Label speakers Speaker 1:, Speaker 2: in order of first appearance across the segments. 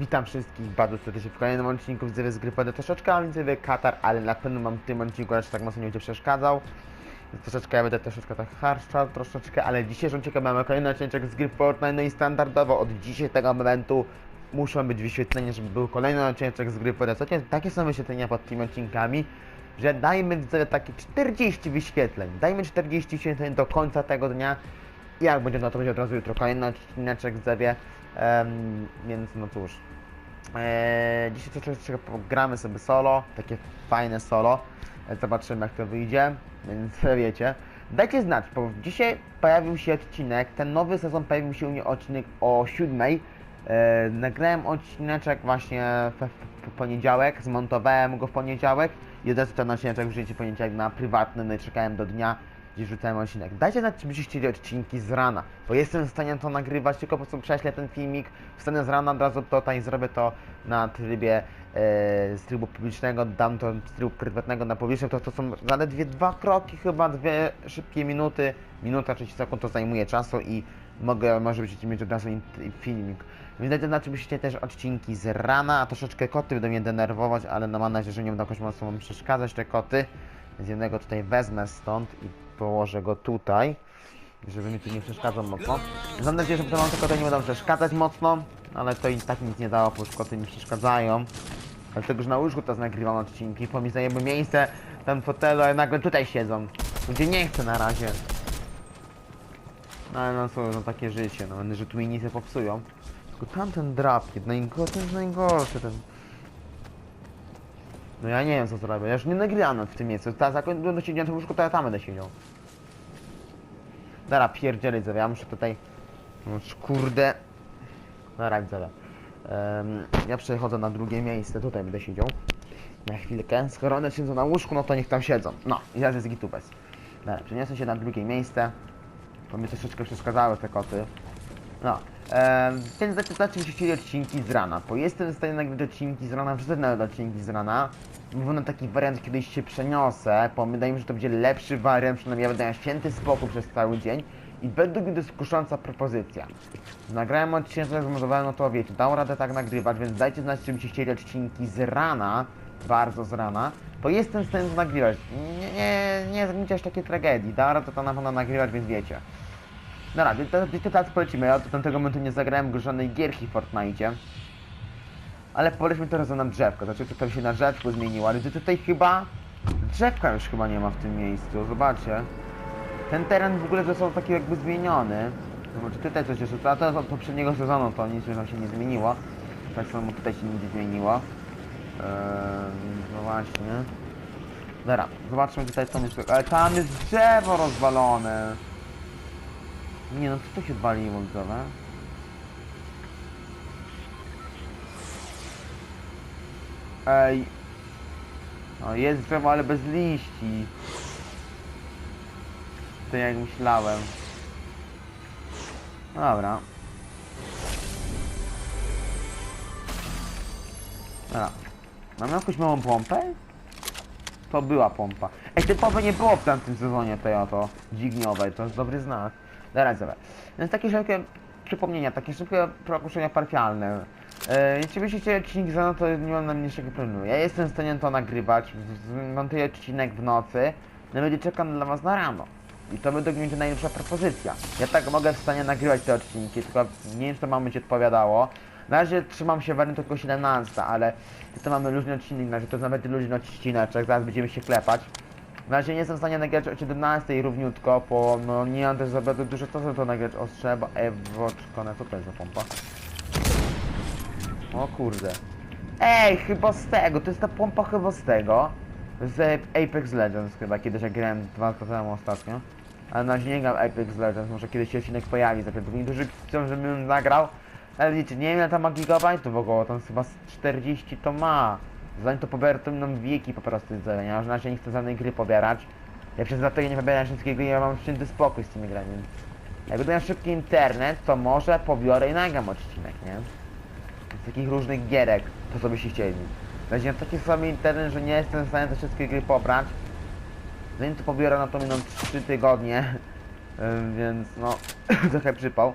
Speaker 1: Witam wszystkich bardzo serdecznie w kolejnym odcinku z z gry PD troszeczkę, a więc sobie Katar, ale na pewno mam w tym odcinku aż tak mocno nie będzie przeszkadzał. Troszeczkę ja będę troszeczkę tak harszczał, troszeczkę, ale w dzisiejszym mamy kolejny odcinek z gry Fortnite, no i standardowo od dzisiaj tego momentu muszą być wyświetlenia, żeby był kolejny odcinek z gry. Słuchajcie, takie są wyświetlenia pod tymi odcinkami, że dajmy widzowie takie 40 wyświetleń, dajmy 40 wyświetleń do końca tego dnia i jak będzie, no to będzie od razu jutro kolejny odcineczek zewie, więc no cóż. Eee, dzisiaj troszeczkę pogramy sobie solo, takie fajne solo. E, Zobaczymy jak to wyjdzie, więc wiecie. Dajcie znać, bo dzisiaj pojawił się odcinek, ten nowy sezon pojawił się u mnie odcinek o siódmej. E, nagrałem odcineczek właśnie w, w, poniedziałek, zmontowałem go w poniedziałek i od razu ten odcinek wrzucicie w poniedziałek na prywatny, no i czekałem do dnia, gdzie rzucałem odcinek. Dajcie znać, czy byście chcieli odcinki z rana, bo jestem w stanie to nagrywać, tylko po prostu prześlę ten filmik, wstanę z rana, od razu tutaj zrobię to na trybie e, z trybu publicznego, dam to z trybu prywatnego na publiczny, to, to są zaledwie dwa kroki, chyba dwie szybkie minuty, minuta 30 sekund to zajmuje czasu i mogę, może będziecie mieć od razu filmik. Więc dajcie znać, czy byście też odcinki z rana, a troszeczkę koty będą mnie denerwować, ale no mam nadzieję, że nie będą jakoś mocno wam przeszkadzać te koty. Więc jednego tutaj wezmę stąd i położę go tutaj, żeby mi tu nie przeszkadzał mocno. Mam nadzieję, że potem wam te koty nie będą przeszkadzać mocno, ale to i tak nic nie dało, bo już koty mi przeszkadzają. Dlatego, że na łóżku teraz nagrywam odcinki, po mi zajęły miejsce w fotelu, ale nagle tutaj siedzą, gdzie nie chcę na razie. No ale no co, no takie życie, no że tu mi nic nie popsują. Tylko tamten drapie, najgorszy, ten jest najgorszy ten. No ja nie wiem co zrobię, ja już nie nagrywam w tym miejscu, teraz jak będę siedział tym łóżku, to ja tam będę siedział. Dobra, pierdzielę widzowie, ja muszę tutaj... No kurde... Dobra widzowie. Um, ja przechodzę na drugie miejsce, tutaj będę siedział. Na chwilkę, skoro one siedzą na łóżku, no to niech tam siedzą. No, i teraz jest gitubes. Dobra, przeniosę się na drugie miejsce. Bo mi troszeczkę przeszkadzały te koty. No, em, więc mi się odcinki z rana, bo jestem w stanie nagrać odcinki z rana, wrzucać nawet odcinki z rana. Mówię na taki wariant, kiedyś się przeniosę, bo wydaje mi się, że to będzie lepszy wariant, przynajmniej ja będę miał święty spokój przez cały dzień i według mnie kusząca propozycja. Nagrałem odcinek, zmontowałem, no to wiecie, dało radę tak nagrywać, więc dajcie znać, czy byście chcieli odcinki z rana, bardzo z rana, bo jestem w stanie to nagrywać. Nie, nie, nie zrobicie aż takiej tragedii, da radę to na pewno nagrywać, więc wiecie. Dobra, to, to, teraz polecimy. Ja do tego momentu nie zagrałem żadnej gierki w Fortnite. Ale polećmy teraz na drzewko. Znaczy tutaj się na drzewku zmieniło, ale tutaj chyba drzewka już chyba nie ma w tym miejscu. Zobaczcie. Ten teren w ogóle został taki jakby zmieniony. Zobaczcie, tutaj coś jest, a to od poprzedniego sezonu, to nic już tam się nie zmieniło. Tak samo tutaj się nic nie zmieniło. Eee, no właśnie. Dobra, zobaczmy tutaj co jest. Ale tam jest drzewo rozwalone. Nie no, co to się waliło widzowie? Ej. No jest drzewo, ale bez liści. To jak myślałem. No Dobra. Dobra. Mamy jakąś małą pompę? To była pompa. Ej, tej pompy nie było w tamtym sezonie tej oto dźwigniowej, to jest dobry znak. Zaraz, zaraz. Więc takie szybkie przypomnienia, takie szybkie prokuszenia parfialne. E, jeśli myślicie odcinek za no to nie mam najmniejszego problemu. Ja jestem w stanie to nagrywać, montuję odcinek w nocy, no będzie czekam dla was na rano. I to według mnie najlepsza propozycja. Ja tak mogę w stanie nagrywać te odcinki, tylko nie wiem, czy to mam być odpowiadało. Na razie trzymam się wariantu tylko 17, ale to mamy luźny odcinek, na razie to jest nawet luźny odcineczek, zaraz będziemy się klepać. Na razie nie jestem w stanie nagrać o 17 równiutko, bo no nie mam też za bardzo dużo czasu to nagrać ostrze, bo ewoczko, no co to jest za pompa? O kurde. Ej, chyba z tego, to jest ta pompa chyba z tego. Z Apex Legends chyba, kiedyś jak grałem dwa lata temu ostatnio. Ale na razie nie gram Apex Legends, może kiedyś się odcinek pojawi, zapewne niektórzy chcą, żebym nagrał. Ale wiecie, nie wiem ile tam ma gigabajtów około, tam chyba z 40 to ma. Zanim to nam wieki po prostu ja już na razie nie chcę żadnej gry pobierać. Ja przez dlatego nie pobieram wszystkiego i ja mam święty spokój z tymi grami. Jak będę miał szybki internet, to może pobiorę i nagram odcinek, nie? Z takich różnych gierek, to co byście chcieli. Na razie mam taki słaby internet, że nie jestem w stanie te wszystkie gry pobrać. Zanim to pobiorę, no to miną 3 tygodnie. Więc no, trochę przypał.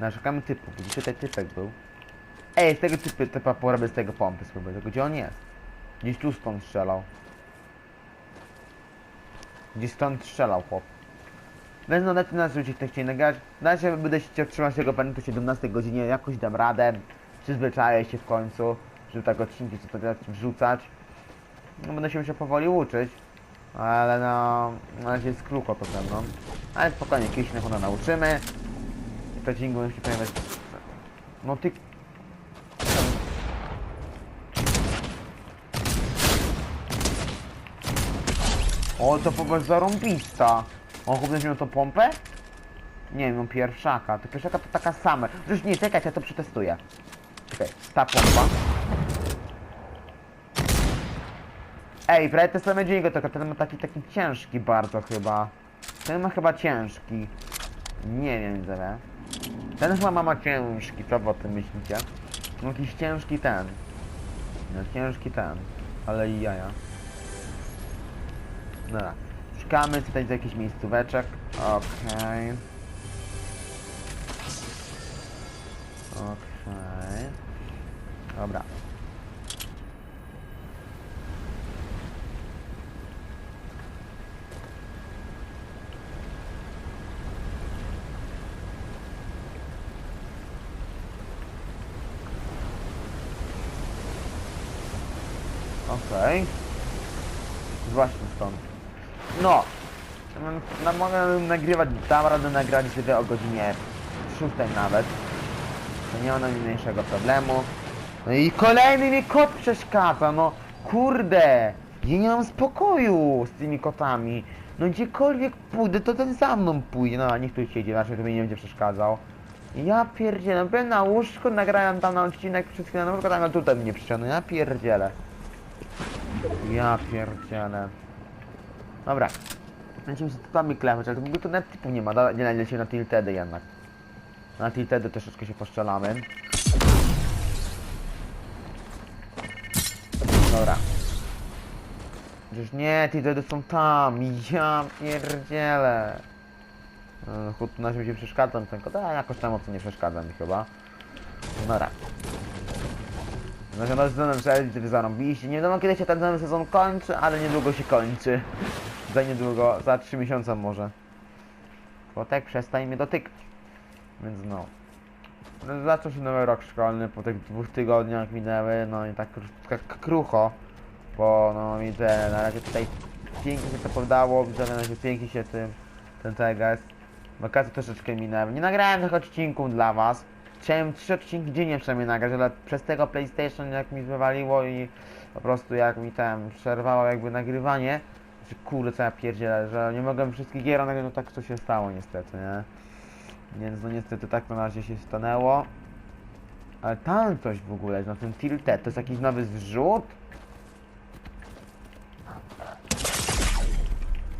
Speaker 1: No, szukamy typu, gdzie tutaj typek był? Ej, z tego typu typa porobię z tego pompy spróbuję, tylko gdzie on jest? Gdzieś tu stąd strzelał. Gdzieś stąd strzelał chłop. Więc no dajcie nas rzucić ktoś chcieli nagrać. Dajcie, będę się trzymać tego pamiętu po 17 godzinie, jakoś dam radę. Przyzwyczaję się w końcu, żeby tak odcinki co to grać wrzucać. No będę się musiał powoli uczyć. Ale no, na razie jest krucho to ze mną. Ale spokojnie, kiedyś się na pewno nauczymy. I to dziękuję musi pojawiać. No ty... O, to jest zarąbista. On chyba miał tą pompę? Nie wiem, mam pierwszaka. To pierwszaka to taka sama. Już nie, czekaj, ja to przetestuję. Czekaj, ta pompa. Ej, prawie te same go tylko ten ma taki, taki ciężki bardzo chyba. Ten ma chyba ciężki. Nie wiem, zero. Ten chyba ma, ma ciężki, co wy o tym myślicie? No jakiś ciężki ten. No ciężki ten. Ale i jaja. Dobra. Szukamy tutaj z jakichś miejscóweczek. Okej. Okej. Dobra. Okej. Właśnie stąd. No. No mogę nagrywać, dam radę nagrać sobie o godzinie 6 nawet. To nie ma najmniejszego problemu. No i kolejny mi kot przeszkadza, no kurde! Ja nie mam spokoju z tymi kotami. No gdziekolwiek pójdę, to ten za mną pójdzie. No, niech tu siedzi, raczej to mi nie będzie przeszkadzał. Ja pierdzielę, byłem na łóżku, nagrałem tam na odcinek chwilę na łóżko, tam tutaj mnie przyciągnął, ja pierdzielę. Ja pierdzielę. Dobra. Lecimy z typami klepać, ale w to nawet typów nie ma, da- nie lecimy na tiltedy jednak. Na tiltedy troszeczkę się poszczelamy. Dobra. Przecież nie, tiltedy są tam, ja pierdzielę. No, Chód na się przeszkadza, tylko to jakoś tam mocno nie przeszkadza mi chyba. Dobra. Znaczy no sezonem przejdzie zarąbiście. Nie wiadomo kiedy się ten nowy sezon kończy, ale niedługo się kończy. Za niedługo, za 3 miesiące może. Kotek przestań mnie dotykać. Więc no. no. Zaczął się nowy rok szkolny po tych dwóch tygodniach minęły, no i tak, kru- krucho. Bo no widzę, na razie tutaj pięknie się to podało, widzę na razie pięknie się tym, ten teges. Wakacje troszeczkę minęły. Nie nagrałem tych odcinków dla was. Chciałem trzy odcinki dziennie przynajmniej nagrać, ale przez tego PlayStation jak mi wywaliło i po prostu jak mi tam przerwało jakby nagrywanie, że kurde co ja pierdzielę, że nie mogłem wszystkich gier nagrać, no tak to się stało niestety, nie? Więc no niestety tak na razie się stanęło. Ale tam coś w ogóle, na ten Tilted, to jest jakiś nowy zrzut?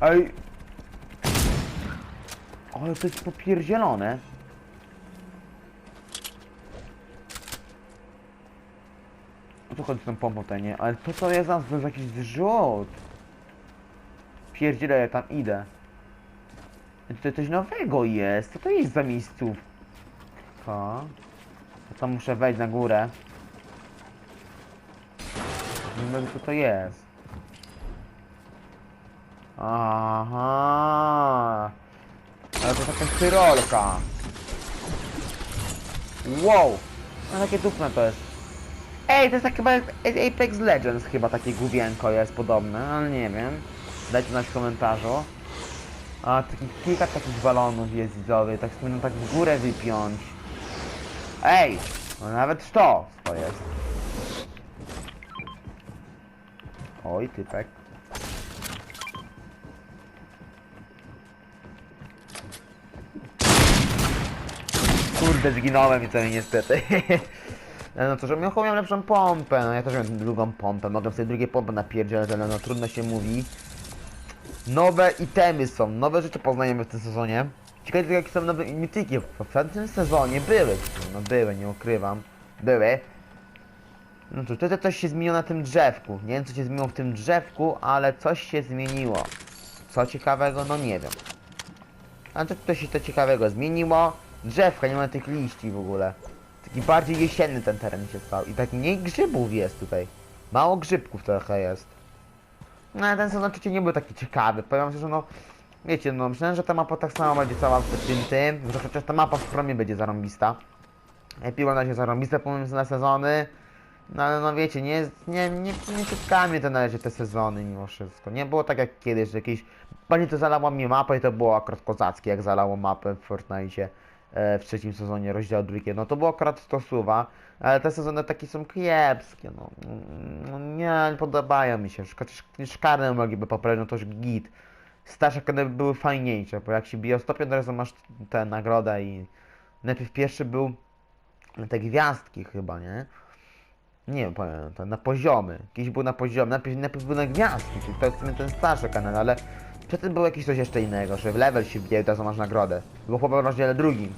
Speaker 1: Ej! Ale to jest popierdzielone. O co chodzi z tą pompą nie? Ale to co jest nas, to jest jakiś zrzut. Pierdziele, ja tam idę. To coś nowego jest. Co to jest za miejscówka? To muszę wejść na górę. Nie wiem co to jest. Aha. Ale to taka styrolka. Wow. No takie dupne to jest. Ej, to jest tak chyba Apex Legends chyba takie główienko jest podobne, ale nie wiem. Dajcie znać w komentarzu. A takich kilka takich balonów jest widzowie, tak powinno tak w górę wypiąć. Ej! No nawet to to jest. Oj, typek. Kurde, zginąłem i to niestety. No to, że miał lepszą pompę, no ja też miałem drugą pompę, mogę sobie drugie pompy napierdzielać, ale no trudno się mówi. Nowe itemy są, nowe rzeczy poznajemy w tym sezonie. Ciekawe jakie są nowe mityki, w poprzednim sezonie były, no były, nie ukrywam, były. No to tutaj coś się zmieniło na tym drzewku, nie wiem co się zmieniło w tym drzewku, ale coś się zmieniło. Co ciekawego, no nie wiem. A to tutaj się to ciekawego zmieniło. Drzewka, nie ma tych liści w ogóle. Taki bardziej jesienny ten teren się stał. I tak mniej grzybów jest tutaj. Mało grzybków trochę jest. No ten sezon oczywiście nie był taki ciekawy. Powiem szczerze, no... Wiecie, no myślałem, że ta mapa tak samo będzie cała w tym tym, że chociaż ta mapa w Chromie będzie zarąbista. Lepiej na się zarąbiste pomysł na sezony. No ale no wiecie, nie, nie, nie, nie ciekawi te na razie te sezony mimo wszystko. Nie było tak jak kiedyś, że jakieś... Bardziej to zalało mi mapę i to było akurat kozackie, jak zalało mapę w Fortnite e, w trzecim sezonie, rozdział drugi. No to było akurat to suwa, ale te sezony takie są kiepskie, no. No nie, nie podobają mi się. Chociaż szkarne mogliby poprawić, no to już git. Starsze kiedy były fajniejsze, bo jak się bije o stopień, to razu masz tę nagrodę i... Najpierw pierwszy był te gwiazdki chyba, nie? Nie wiem, pamiętam, na poziomy. Jakiś był na poziomie, najpierw, najpierw był na gwiazdki, czyli to jest ten starszy kanał, ale przedtem był jakiś coś jeszcze innego, że w level się wbije, to masz nagrodę. Było chyba w rozdziale drugim.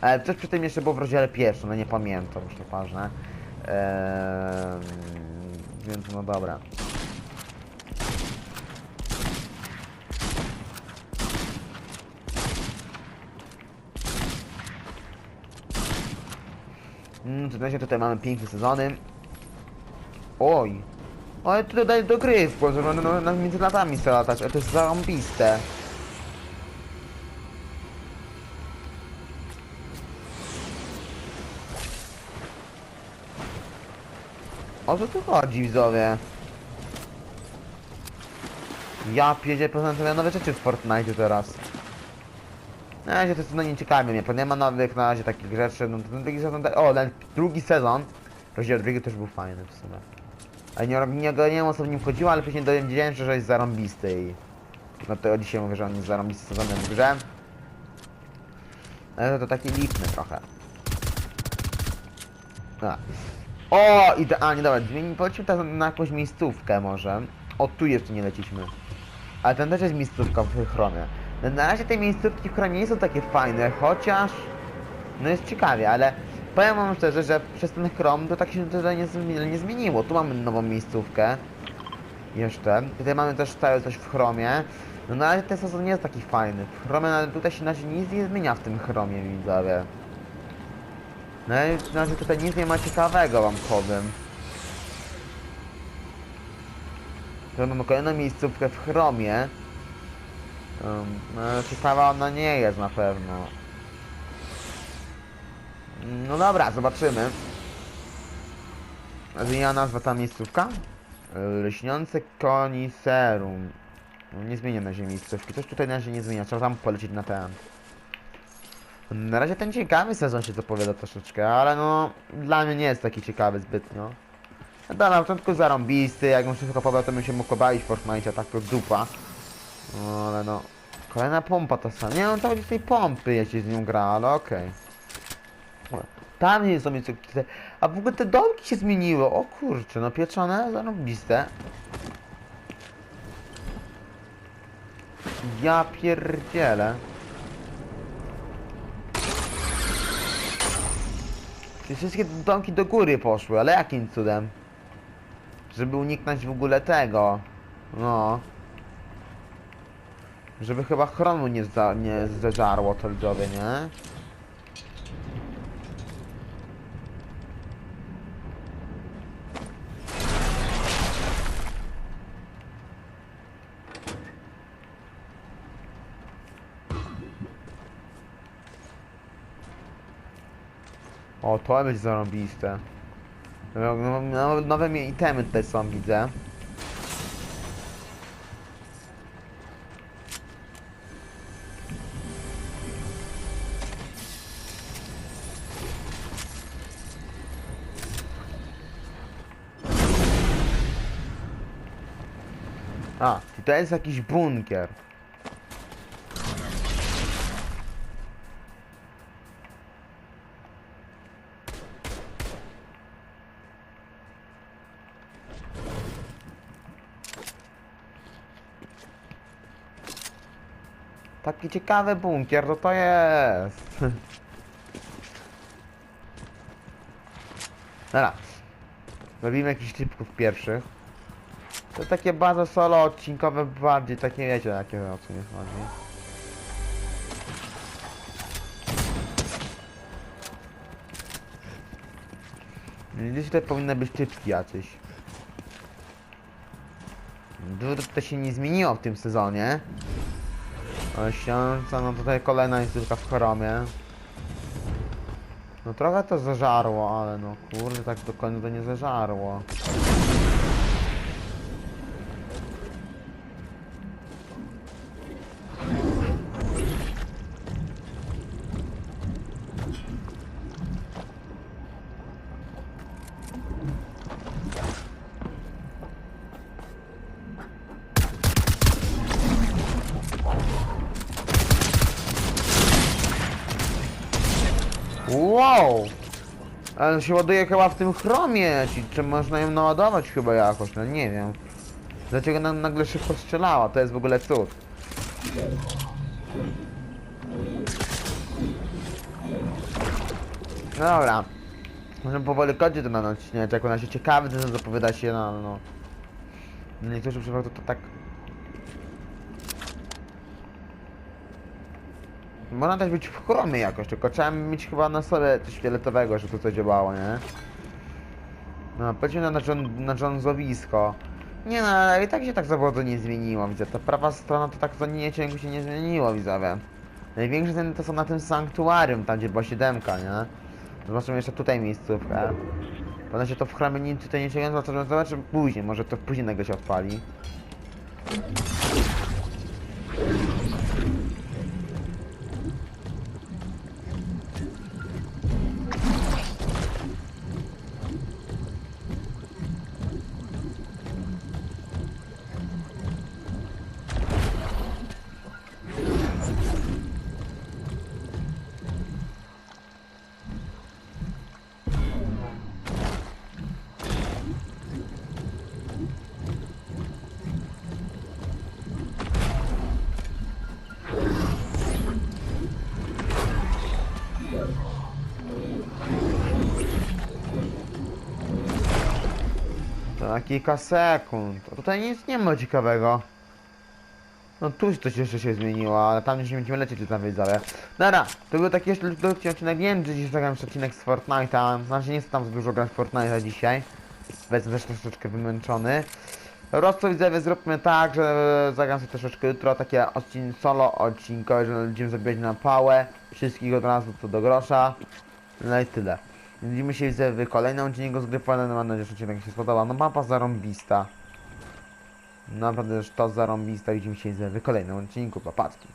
Speaker 1: Ale coś przy tym jeszcze było w rozdziale pierwszym, no nie pamiętam, już nieważne. Eee, więc no dobra. Mm, to znaczy tutaj mamy piękne sezony. Oj. Ale to dodaje do gry w końcu, no, no, no, między latami chce latać, ale to jest zarąbiste. O co tu chodzi widzowie? Ja pierdzie prezentuję nowe rzeczy w Fortnite teraz. Na razie to jest no nie ciekawe mnie, bo nie ma nowych na razie takich rzeczy, no drugi sezon, o, drugi sezon, rozdział drugi też był fajny w sumie. Ale nie, nie ogarniałem o co w nim chodziło, ale później dowiedziałem się, że jest zarąbisty i... No to dzisiaj mówię, że on jest zarąbisty sezonem w grze. Ale to taki lipny trochę. A. O, idealnie, dobra, zmieni, polecimy teraz na jakąś miejscówkę może. O, tu jeszcze nie leciliśmy. Ale ten też jest miejscówka w chromie. No, na razie te miejscówki w chromie nie są takie fajne, chociaż... No jest ciekawie, ale powiem wam szczerze, że przez ten chrom to tak się nie, nie zmieniło. Tu mamy nową miejscówkę. Jeszcze. Tutaj mamy też całe coś w chromie. No na razie ten sezon nie jest taki fajny. W chromie, ale tutaj się na razie nic nie zmienia w tym chromie, widzowie. No i na razie tutaj nic nie ma ciekawego, wam powiem. Tu mamy kolejną miejscówkę w chromie. Um, no, ciekawa ona nie jest na pewno. No dobra, zobaczymy. Zmienia nazwa ta miejscówka? Lśniące koniserum. No, nie zmienia na ziemi miejscówki. Coś tutaj na razie nie zmienia. Trzeba tam polecieć na ten. Na razie ten ciekawy sezon się zapowiada troszeczkę, ale no dla mnie nie jest taki ciekawy zbytnio. No da, na początku zarąbisty, jak bym wszystko pobrał, to bym się mógł w Fortnite, a tak to dupa. No ale no. Kolejna pompa to sama. Nie wiem, to chodzi z tej pompy, się z nią gra, ale okej. Tam nie są miejsce, a w ogóle te domki się zmieniły, o kurczę, no pieczone, zarąbiste. Ja pierdzielę. Te wszystkie domki do góry poszły, ale jakim cudem? Żeby uniknąć w ogóle tego. No. Żeby chyba chronu nie, za, nie zeżarło to nie? O, to będzie zarąbiste. No, no, no, nowe itemy tutaj są, widzę. A, i to jest jakiś bunkier. Taki ciekawy bunkier, no to jest. Dobra. Robimy jakichś typków pierwszych. To takie bardzo solo odcinkowe, bardziej takie wiecie, jakie o co nie chodzi. Gdzieś tutaj powinny być typki jacyś. Dużo to się nie zmieniło w tym sezonie. Osiąca, no tutaj kolejna instynka w choromie. No trochę to zażarło, ale no kurde, tak do końca nie zażarło. Wow! Ale się ładuje chyba w tym chromie, czy, można ją naładować chyba jakoś, no nie wiem. Dlaczego nam nagle szybko strzelała, to jest w ogóle cud. No dobra. Możemy powoli kończyć ten odcinek, jak ona się ciekawy, to zapowiada się no. W niektórych przypadkach to, to tak Można też być w chromie jakoś, tylko trzeba mieć chyba na sobie coś fioletowego, żeby to działało, nie? No, powiedzmy na, John, na. Nie no, ale i tak się tak za bardzo nie zmieniło, widzę. Ta prawa strona to tak za nie ciągu się nie zmieniło, widzowie. Największe zmiany to są na tym sanktuarium, tam gdzie była siódemka, nie? Zobaczymy jeszcze tutaj miejscówkę. Potem się to w chramie nic tutaj nie ciągnie, to zobaczymy później, może to później nagle się odpali. Na kilka sekund. Tutaj nic nie ma ciekawego. No tu coś jeszcze się zmieniło, ale tam już nie będziemy lecieć tam widzowie. Dobra, to był taki jeszcze krótki odcinek, wiem czy dziś jeszcze odcinek z Fortnite'a. Znaczy nie chcę tam dużo grać Fortnite'a dzisiaj. Jestem też troszeczkę wymęczony. Rozco widzowie zróbmy tak, że zagram sobie troszeczkę jutro takie odcinek solo odcinkowe, że będziemy zabijać na pałę. Wszystkich od razu to do grosza. No i tyle. Widzimy się widzowie w kolejnym odcinku z gry Fallen. Mam nadzieję, że odcinek się spodobał. No mapa zarąbista. Naprawdę, to zarąbista. Widzimy się widzowie w kolejnym odcinku. Papacki.